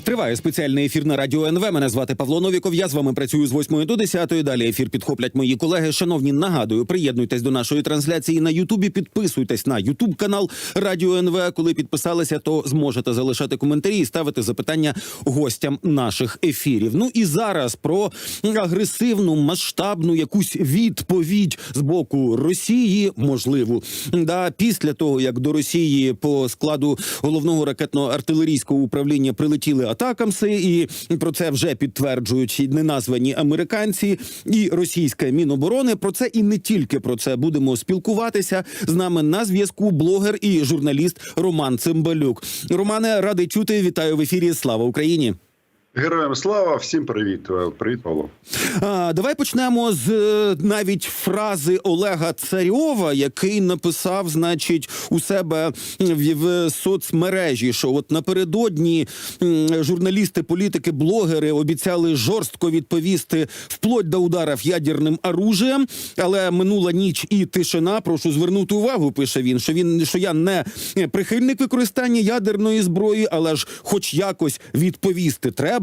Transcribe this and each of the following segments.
Триває спеціальний ефір на радіо НВ. Мене звати Павло Новіков. Я з вами працюю з 8 до 10. Далі ефір підхоплять мої колеги. Шановні, нагадую, приєднуйтесь до нашої трансляції на Ютубі. Підписуйтесь на Ютуб канал Радіо НВ. Коли підписалися, то зможете залишати коментарі і ставити запитання гостям наших ефірів. Ну і зараз про агресивну масштабну якусь відповідь з боку Росії можливу. Да, після того як до Росії по складу головного ракетно-артилерійського управління прилетіли атакамси, і про це вже підтверджують неназвані американці і російська міноборони. Про це і не тільки про це будемо спілкуватися з нами на зв'язку. Блогер і журналіст Роман Цимбалюк. Романе, радий чути. Вітаю в ефірі. Слава Україні. Героям слава, всім привіт. Е, Привіт, Павло. А, давай почнемо з е, навіть фрази Олега Царьова, який написав, значить, у себе в, в соцмережі, що от напередодні журналісти, політики, блогери обіцяли жорстко відповісти вплоть до ударів ядерним оружієм. Але минула ніч і тишина. Прошу звернути увагу. Пише він, що він що я не прихильник використання ядерної зброї, але ж, хоч якось відповісти треба.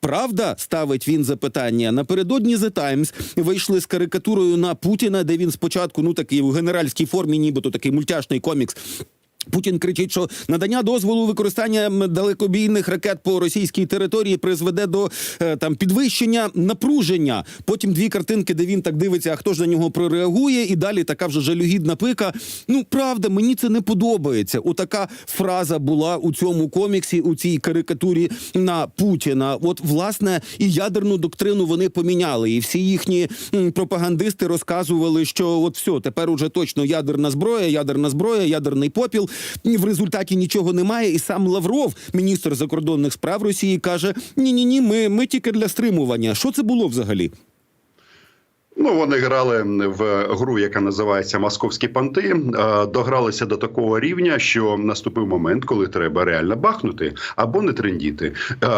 Правда, ставить він запитання. Напередодні The Times вийшли з карикатурою на Путіна, де він спочатку, ну такий у генеральській формі, нібито такий мультяшний комікс. Путін кричить, що надання дозволу використання далекобійних ракет по російській території призведе до е, там підвищення напруження. Потім дві картинки, де він так дивиться, а хто ж на нього прореагує, і далі така вже жалюгідна пика. Ну правда, мені це не подобається. Отака фраза була у цьому коміксі, у цій карикатурі на Путіна. От власне і ядерну доктрину вони поміняли, і всі їхні пропагандисти розказували, що от все, тепер уже точно ядерна зброя, ядерна зброя, ядерний попіл. В результаті нічого немає. І сам Лавров, міністр закордонних справ Росії, каже: ні, ні, ні, ми, ми тільки для стримування. Що це було взагалі? Ну вони грали в гру, яка називається Московські понти. Е, Догралися до такого рівня, що наступив момент, коли треба реально бахнути або не трендіти. Е,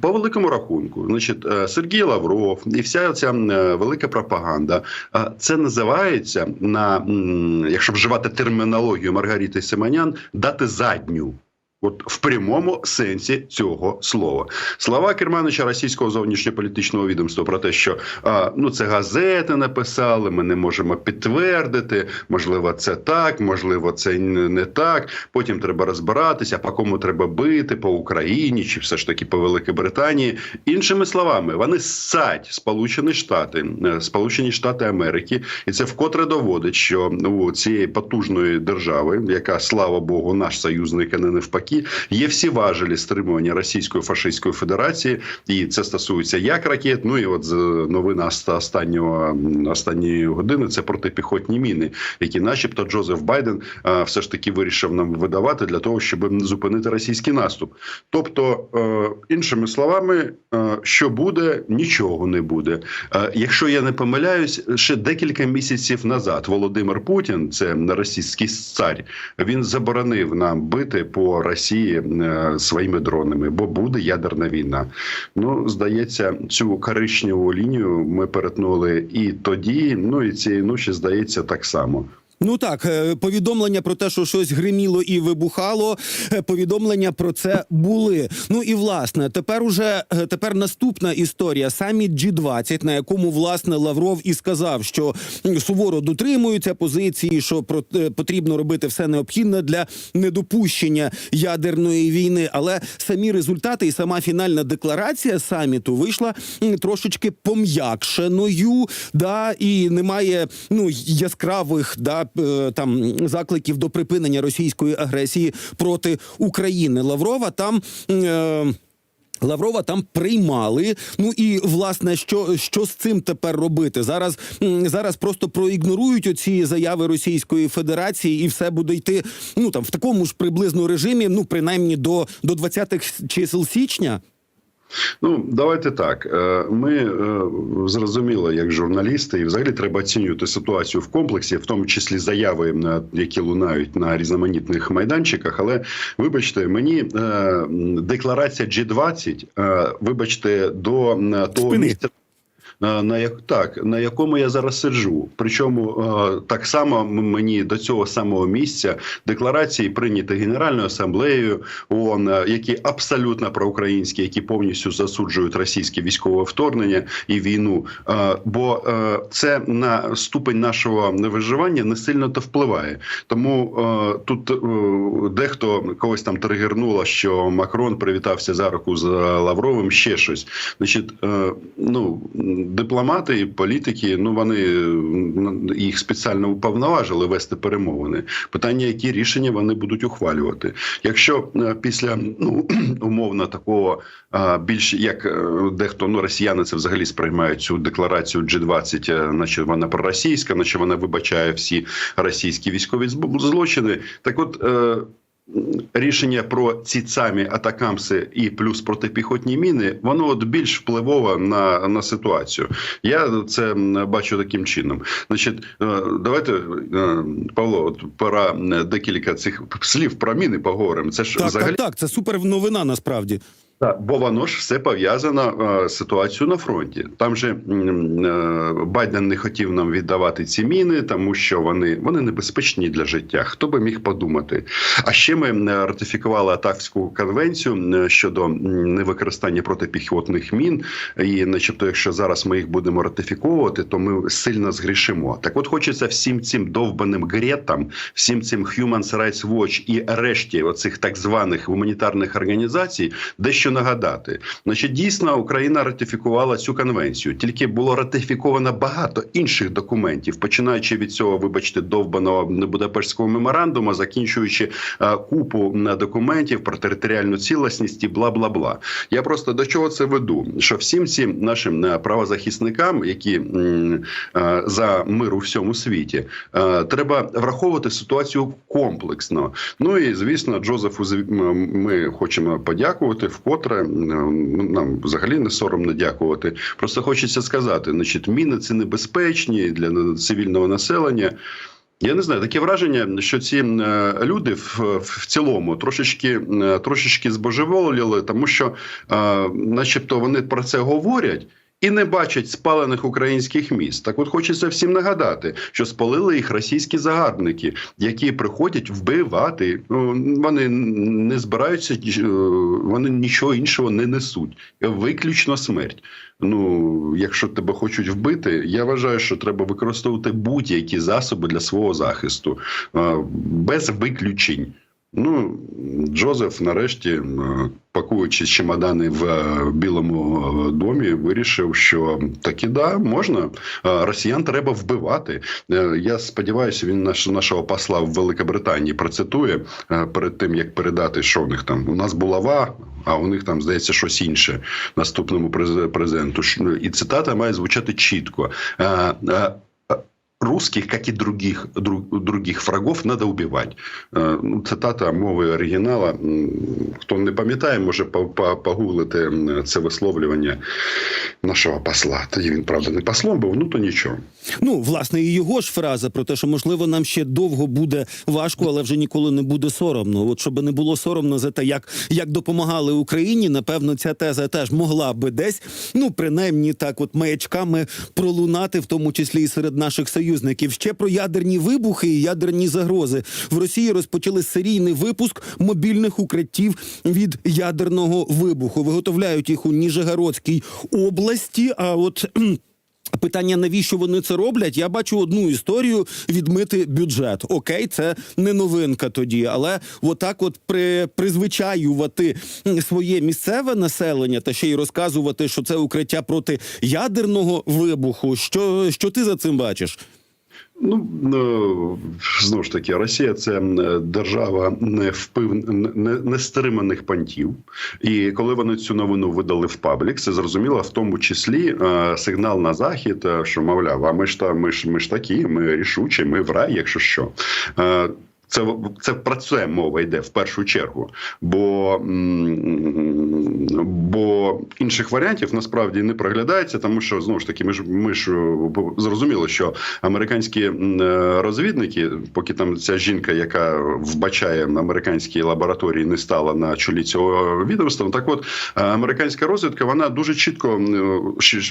По великому рахунку, значить, е, Сергій Лавров і вся ця велика пропаганда. Це називається на якщо вживати термінологію Маргарити Симонян, дати задню. От в прямому сенсі цього слова слова Керманича російського зовнішньополітичного відомства про те, що а, ну це газети написали, ми не можемо підтвердити. Можливо, це так, можливо, це не так. Потім треба розбиратися, по кому треба бити, по Україні чи все ж таки по Великій Британії. Іншими словами, вони ссать Сполучені Штати, е, Сполучені Штати Америки, і це вкотре доводить, що у цієї потужної держави, яка слава Богу, наш союзник, а не навпаки, є всі важелі стримування Російської фашистської Федерації, і це стосується як ракет. Ну і от з новина останнього останньої години це протипіхотні міни, які, начебто, Джозеф Байден все ж таки вирішив нам видавати для того, щоб зупинити російський наступ. Тобто, е, іншими словами, е, що буде, нічого не буде. Е, Якщо я не помиляюсь, ще декілька місяців назад Володимир Путін, це російський цар, він заборонив нам бити по Росії е, своїми дронами, бо буде ядерна війна. Ну, здається, цю коричневу лінію ми перетнули і тоді. Ну і цієї ночі здається так само. Ну так, е, повідомлення про те, що щось гриміло і вибухало. е, Повідомлення про це були. Ну і власне, тепер уже е, тепер наступна історія. Саміт G20, на якому власне Лавров і сказав, що суворо дотримуються позиції, що потрібно робити все необхідне для недопущення ядерної війни. Але самі результати і сама фінальна декларація саміту вийшла трошечки пом'якшеною. Да, і немає ну яскравих да там закликів до припинення російської агресії проти України. Лаврова там. Е, Лаврова там приймали. Ну і власне, що, що з цим тепер робити? Зараз зараз просто проігнорують оці заяви Російської Федерації, і все буде йти ну там в такому ж приблизно режимі, ну принаймні до, до 20-х чисел січня. Ну, давайте так. Е, Ми зрозуміли, зрозуміло, як журналісти, і взагалі треба оцінювати ситуацію в комплексі, в тому числі заяви, е, які лунають на різноманітних майданчиках. Але вибачте, мені е, декларація G20, е, вибачте, до е, того Спини. місця. Е, на як так на якому я зараз сиджу. Причому е, так само мені до цього самого місця декларації прийняті Генеральною асамблеєю ООН, е, які абсолютно проукраїнські, які повністю засуджують російське військове вторгнення і війну. Бо це на ступень нашого виживання не сильно то впливає. Тому тут дехто когось там тригернуло, що Макрон привітався за руку з Лавровим, ще щось. Значить, ну дипломати і політики, ну вони їх спеціально уповноважили вести перемовини. Питання, які рішення вони будуть ухвалювати. Якщо е, після ну умовно такого е, більш як е, дехто ну росіяни це взагалі сприймають цю декларацію G20, е, наче вона проросійська, наче вона вибачає всі російські військові злочини. Так, от. Рішення про ці самі атакамси і плюс протипіхотні міни, воно от більш впливове на, на ситуацію. Я це бачу таким чином. Значить, е, давайте, е, Павло, от пора е, декілька цих слів про міни поговоримо. Це ж Так, взагалі так, так, це супер новина насправді. Так, бо воно ж все пов'язано е, з ситуацією на фронті. Там же е, Байден не хотів нам віддавати ці міни, тому що вони, вони небезпечні для життя. Хто би міг подумати? А ще ми м, ратифікували Атакську конвенцію е, щодо невикористання протипіхотних мін. І, начебто, якщо зараз ми їх будемо ратифіковувати, то ми сильно згрішимо. Так, от хочеться всім цим довбаним гретам, всім цим Human Rights Watch і решті оцих так званих гуманітарних організацій, дещо нагадати. Значить, дійсно Україна ратифікувала цю конвенцію, тільки було ратифіковано багато інших документів, починаючи від цього, вибачте, довбаного Будапештського меморандуму, закінчуючи е, купу е, документів про територіальну цілісність і бла бла бла. Я просто до чого це веду? Що всім цим нашим е, правозахисникам, які м, е, за мир у всьому світі, е, треба враховувати ситуацію комплексно. Ну і звісно, Джозефу ми хочемо подякувати вкотре. М, Нам взагалі не соромно дякувати. Просто хочеться сказати: значить, міни це небезпечні для цивільного населення. Я не знаю, таке враження, що ці е, люди в, в цілому трошечки, е, трошечки збожеволіли, тому що, е, начебто, вони про це говорять. І не бачать спалених українських міст. Так от хочеться всім нагадати, що спалили їх російські загарбники, які приходять вбивати. Ну, Вони не збираються, е, вони нічого іншого не несуть. Виключно смерть. Ну, якщо тебе хочуть вбити, я вважаю, що треба використовувати будь-які засоби для свого захисту е, без виключень. Ну, Джозеф, нарешті, пакуючи чемодани в е, Білому е, домі, вирішив, що таки да, можна. Е, Росіян треба вбивати. Я сподіваюся, він наш, нашого посла в Великобританії процитує перед тим, як передати, що в них там. У нас булава, а у них там здається щось інше наступному през- президенту. І цитата має звучати чітко. Русских, как и других, друг, других врагов, надо убивать. Е, Ну, цитата мови оригінала. Хто не пам'ятає, може по- по- погуглити це висловлювання нашого посла. Тоді він, правда, не послом був, ну то нічого. Ну, власне, і його ж фраза про те, що можливо нам ще довго буде важко, але вже ніколи не буде соромно. От щоб не було соромно за те, як, як допомагали Україні, напевно, ця теза теж могла би десь, ну принаймні так, от маячками пролунати, в тому числі і серед наших союзників. Ще про ядерні вибухи і ядерні загрози в Росії розпочали серійний випуск мобільних укриттів від ядерного вибуху. Виготовляють їх у Ніжегородській області. А от Питання, навіщо вони це роблять? Я бачу одну історію відмити бюджет. Окей, це не новинка тоді, але отак, от при призвичаювати своє місцеве населення та ще й розказувати, що це укриття проти ядерного вибуху. Що, що ти за цим бачиш? Ну ну, знову ж таки, Росія це держава не впив не, нестриманих пантів. І коли вони цю новину видали в паблік, це зрозуміло, в тому числі е, сигнал на захід, е, що мовляв, а ми ж та ми ж ми ж такі, ми рішучі, ми в рай, якщо що. Це це про це мова йде в першу чергу, бо, бо інших варіантів насправді не проглядається, тому що знову ж таки, ми ж ми ж зрозуміли, що американські розвідники, поки там ця жінка, яка вбачає американські лабораторії, не стала на чолі цього відомства. Так, от е, американська розвідка, вона дуже чітко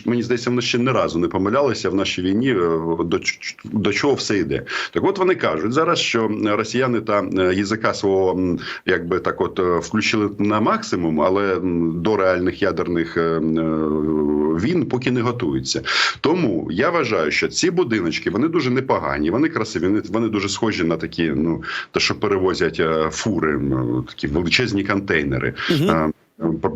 мені здається, вона ще не разу не помилялася в нашій війні. е, До, до чого все йде. Так, от вони кажуть зараз, що росіяни та е, язика свого якби так, от е, включили на максимум, але до реальних ядерних е, війн поки не готуються. Тому я вважаю, що ці будиночки вони дуже непогані, вони красиві, вони, вони дуже схожі на такі, ну те, що перевозять фури, такі величезні контейнери. Е,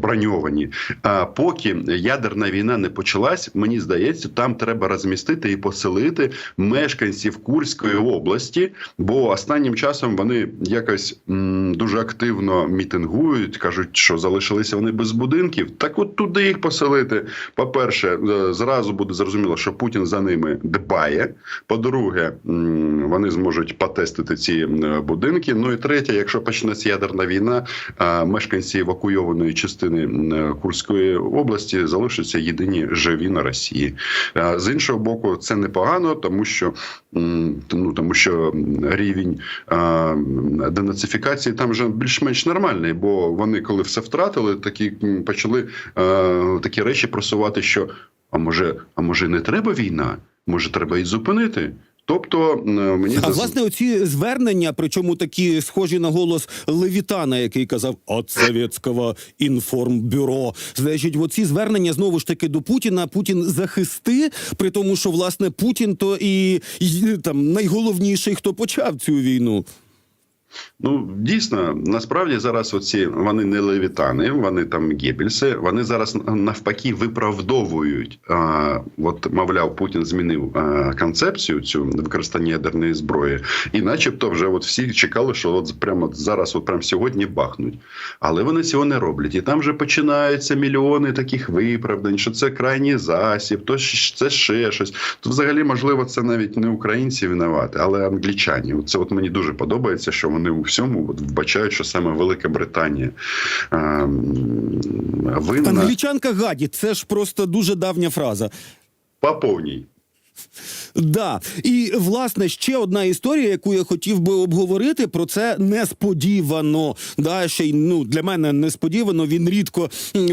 Броньовані. А поки ядерна війна не почалась, мені здається, там треба розмістити і поселити мешканців Курської області, бо останнім часом вони якось м, дуже активно мітингують, кажуть, що залишилися вони без будинків. Так от туди їх поселити. По-перше, е, зразу буде зрозуміло, що Путін за ними дбає. По-друге, вони зможуть потестити ці будинки. Ну і третє, якщо почнеться ядерна війна, мешканці евакуйованої частини Курської області залишаться єдині живі на Росії. З іншого боку, це непогано, тому що ну тому що рівень денацифікації там вже більш-менш нормальний, бо вони, коли все втратили, такі почали такі речі просувати, що а може, а може не треба війна? Може, треба і зупинити? Тобто мені А власне, оці звернення, причому такі схожі на голос Левітана, який казав от совєтського інформбюро. Значить, оці звернення знову ж таки до Путіна. Путін захисти, при тому, що власне Путін то і, і там найголовніший, хто почав цю війну. Ну дійсно, насправді зараз оці вони не левітани, вони там гебельси. Вони зараз навпаки виправдовують. А, от, мовляв, Путін змінив а, концепцію цю використання ядерної зброї, і, начебто, вже от всі чекали, що от прямо зараз, от прямо сьогодні бахнуть. Але вони цього не роблять. І там вже починаються мільйони таких виправдань, що це крайній засіб, то це ще щось. То взагалі, можливо, це навіть не українці винувати, але англічані. Це от мені дуже подобається, що вони у всьому от вбачають, що саме Велика Британія е, винна Англічанка гаді, це ж просто дуже давня фраза. по повній. Да, і власне ще одна історія, яку я хотів би обговорити. Про це несподівано. Да, ще й ну для мене несподівано. Він рідко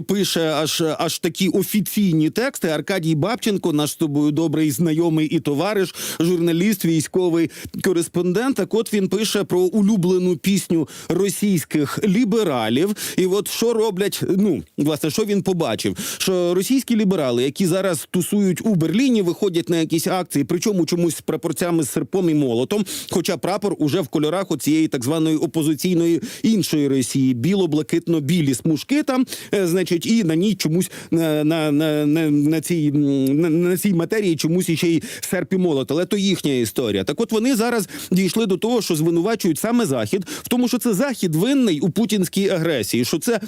пише аж аж такі офіційні тексти. Аркадій Бабченко, наш з тобою добрий знайомий і товариш, журналіст, військовий кореспондент. Так от він пише про улюблену пісню російських лібералів. І от що роблять? Ну власне, що він побачив? Що російські ліберали, які зараз тусують у Берліні, виходять на якісь акції, причому чомусь прапорцями з серпом і молотом. Хоча прапор уже в кольорах оцієї так званої опозиційної іншої Росії, біло-блакитно-білі смужки там, е, значить, і на ній чомусь на, на, на, на, цій на, на цій матерії чомусь іще й серп і молот. Але то їхня історія. Так, от вони зараз дійшли до того, що звинувачують саме захід, в тому, що це захід винний у путінській агресії, що це.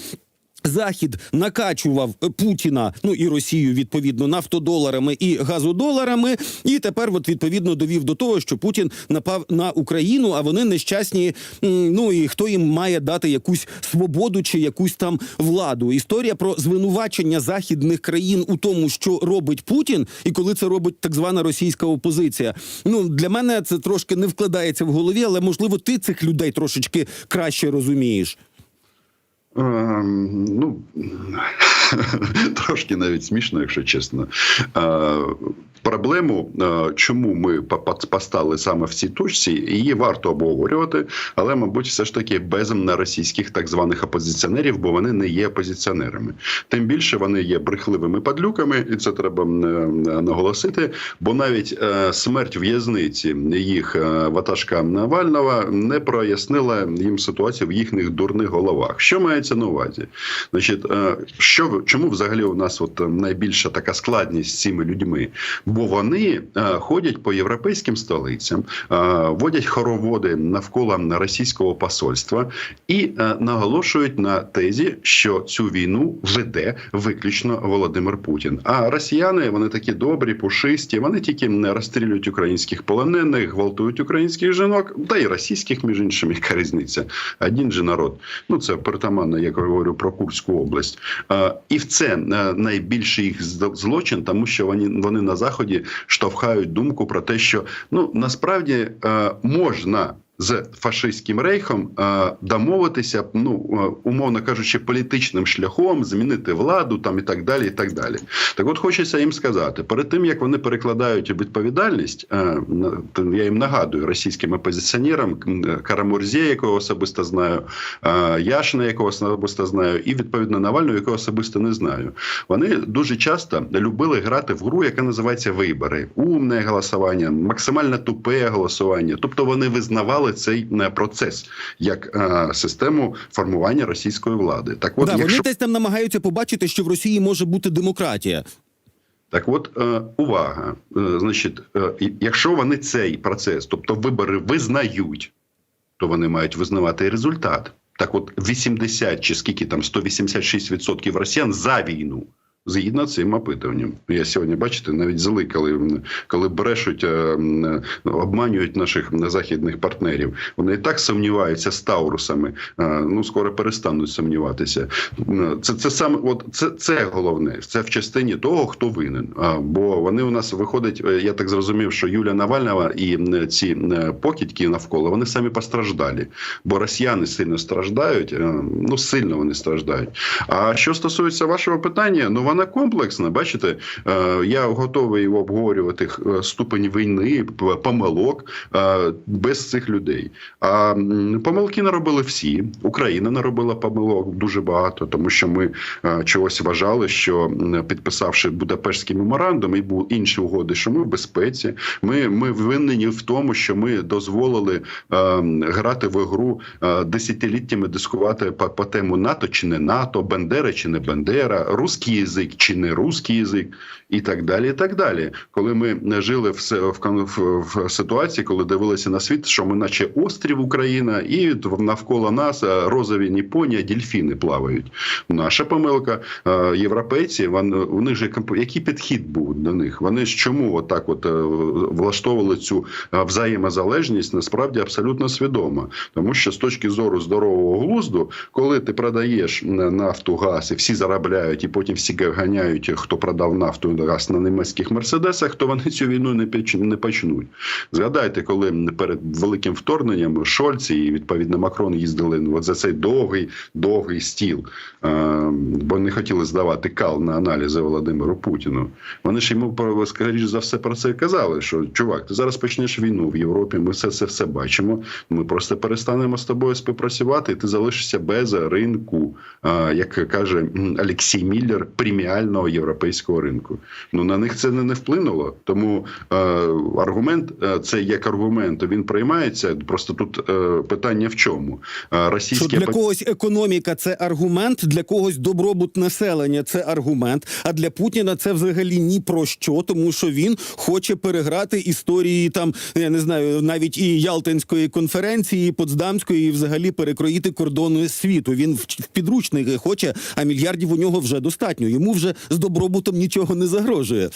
Захід накачував е, Путіна, ну і Росію відповідно нафтодоларами і газодоларами, і тепер от відповідно довів до того, що Путін напав на Україну, а вони нещасні. Ну і хто їм має дати якусь свободу чи якусь там владу? Історія про звинувачення західних країн у тому, що робить Путін, і коли це робить так звана російська опозиція. Ну для мене це трошки не вкладається в голові, але можливо ти цих людей трошечки краще розумієш. Ем, ну трошки навіть смішно, якщо чесно. Проблему, е, чому ми по- по- постали саме в цій точці, її варто обговорювати, але, мабуть, все ж таки без на російських так званих опозиціонерів, бо вони не є опозиціонерами. Тим більше вони є брехливими падлюками, і це треба е, наголосити. Бо навіть е, смерть в'язниці їх ватажка Навального не прояснила їм ситуацію в їхніх дурних головах. Що мається на увазі? Значить, що чому взагалі у нас от найбільша така складність з цими людьми? Бо вони е, ходять по європейським столицям, е, водять хороводи навколо російського посольства і е, наголошують на тезі, що цю війну веде виключно Володимир Путін. А росіяни вони такі добрі, пушисті. Вони тільки не розстрілюють українських полонених, гвалтують українських жінок, та й російських, між іншим, яка різниця. Один же народ. Ну це притаманно, як я говорю про Курську область. І в це найбільший їх злочин, тому що вони, вони на заході штовхають думку про те, що ну насправді е, можна. З фашистським рейхом е, домовитися, ну е, умовно кажучи, політичним шляхом змінити владу там і так далі. І так далі. Так, от хочеться їм сказати, перед тим як вони перекладають відповідальність, е, я їм нагадую російським опозиціонерам Карамурзє, якого особисто знаю, Яшина, якого особисто знаю, і відповідно Навального, якого особисто не знаю. Вони дуже часто любили грати в гру, яка називається вибори, умне голосування, максимально тупе голосування. Тобто вони визнавали цей е, процес як е, систему формування російської влади. Так, от да, якщо Вони десь там намагаються побачити, що в Росії може бути демократія. Так, от е, увага. Е, значить, е, якщо вони цей процес, тобто вибори, визнають, то вони мають визнавати і результат. Так, от 80 чи скільки там 186% росіян за війну. Згідно цим опитуванням, я сьогодні бачите, навіть зли, коли, коли брешуть, е, обманюють наших західних партнерів. Вони і так сумніваються з таурусами. е, Ну скоро перестануть сумніватися. Це це саме, от це, це головне. Це в частині того, хто винен. Бо вони у нас виходять. е, Я так зрозумів, що Юля Навальнова і ці покидьки навколо вони самі постраждалі. Бо росіяни сильно страждають. Ну сильно вони страждають. А що стосується вашого питання, ну вона комплексна. Бачите, е, я готовий обговорювати е, ступень війни, помилок е, без цих людей. А помилки наробили всі. Україна наробила помилок дуже багато, тому що ми чогось вважали, що підписавши Будапештський меморандум і були інші угоди, що ми в безпеці. Ми, ми винні в тому, що ми дозволили грати в ігру е, десятиліттями дискувати по, по тему НАТО чи не НАТО, Бендера чи не Бендера, русський язик чи не русський язик, і так далі. І так далі. Коли ми жили в, в, в, ситуації, коли дивилися на світ, що ми, наче острів Україна, і навколо нас е, розові ніпоні, дільфіни плавають. Наша помилка. е, Європейці, вони, у них же який підхід був до них? Вони ж чому отак от е, влаштовували цю взаємозалежність? Насправді абсолютно свідомо, тому що з точки зору здорового глузду, коли ти продаєш нафту, газ і всі заробляють, і потім всі ганяють, хто продав нафту газ на німецьких мерседесах, то вони цю війну не почнуть. Згадайте, коли перед великим вторгненням Шольц і відповідно Макрон їздили от за цей довгий довгий стіл, е, бо не хотіли здавати кал на аналізи Володимиру Путіну. Вони ж йому скоріш за все про це казали. Що чувак, ти зараз почнеш війну в Європі. Ми все це все бачимо. Ми просто перестанемо з тобою співпрацювати, і ти залишишся без ринку, е, як каже Олексій Міллер, преміального європейського ринку. Ну на них це не, не вплинуло. Тому е, аргумент е, це як аргумент. Він приймається. Просто тут е, питання в чому Е, Що для когось економіка це аргумент, для когось добробут населення це аргумент. А для Путіна це взагалі ні про що, тому що він хоче переграти історії там, я не знаю, навіть і Ялтинської конференції, і Потсдамської, і взагалі перекроїти кордони світу. Він в в підручники хоче, а мільярдів у нього вже достатньо. Йому вже з добробутом нічого не загрожує.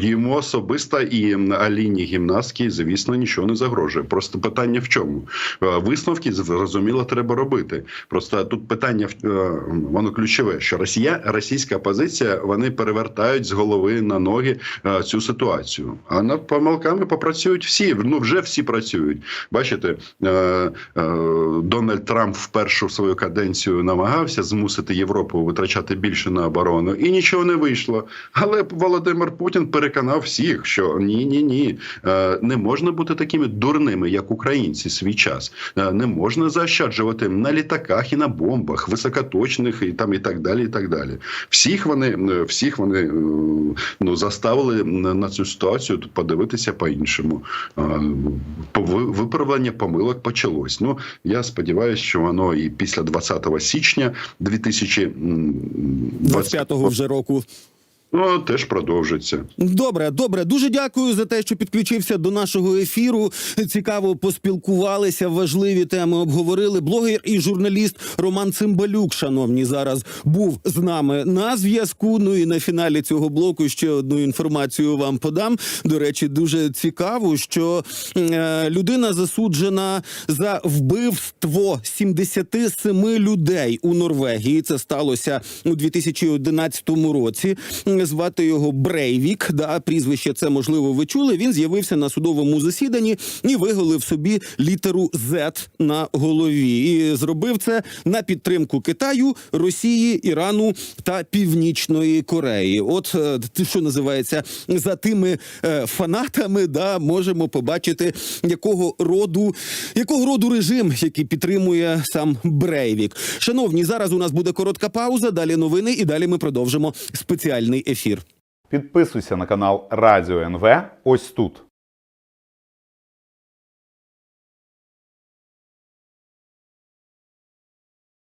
Йому особисто і Аліні гімнастки, звісно, нічого не загрожує. Просто питання в чому? Е, Висновки зрозуміло треба робити. Просто тут питання в- е, воно ключове, що Росія, російська позиція вони перевертають з голови на ноги е, цю ситуацію. А над помилками попрацюють всі. Ну вже всі працюють. Бачите, Дональд Трамп в першу свою каденцію намагався змусити Європу витрачати більше на оборону, і нічого не вийшло. Але Володимир Путін переконав всіх, що ні, ні, ні, е, не можна бути такими дурними, як українці, свій час. Е, Не можна заощаджувати на літаках і на бомбах, високоточних і там і так далі. І так далі. Всіх вони е, всіх вони ну заставили на цю ситуацію подивитися по-іншому. Виправлення помилок почалось. Ну я сподіваюся, що воно і після 20 січня 2025 вже року. Ну теж продовжиться. Добре, добре. Дуже дякую за те, що підключився до нашого ефіру. Цікаво поспілкувалися, важливі теми обговорили. Блогер і журналіст Роман Цимбалюк, шановні, зараз був з нами на зв'язку. Ну і на фіналі цього блоку ще одну інформацію вам подам. До речі, дуже цікаво, що е, людина засуджена за вбивство 77 людей у Норвегії. Це сталося у 2011 році. Звати його Брейвік. Да, прізвище це можливо ви чули. Він з'явився на судовому засіданні і виголив собі літеру Z на голові. І зробив це на підтримку Китаю, Росії, Ірану та Північної Кореї. От е, що називається за тими е, фанатами, да можемо побачити якого роду якого роду режим, який підтримує сам Брейвік. Шановні, зараз у нас буде коротка пауза. Далі новини, і далі ми продовжимо спеціальний ефір. Підписуйся на канал Радіо НВ ось тут.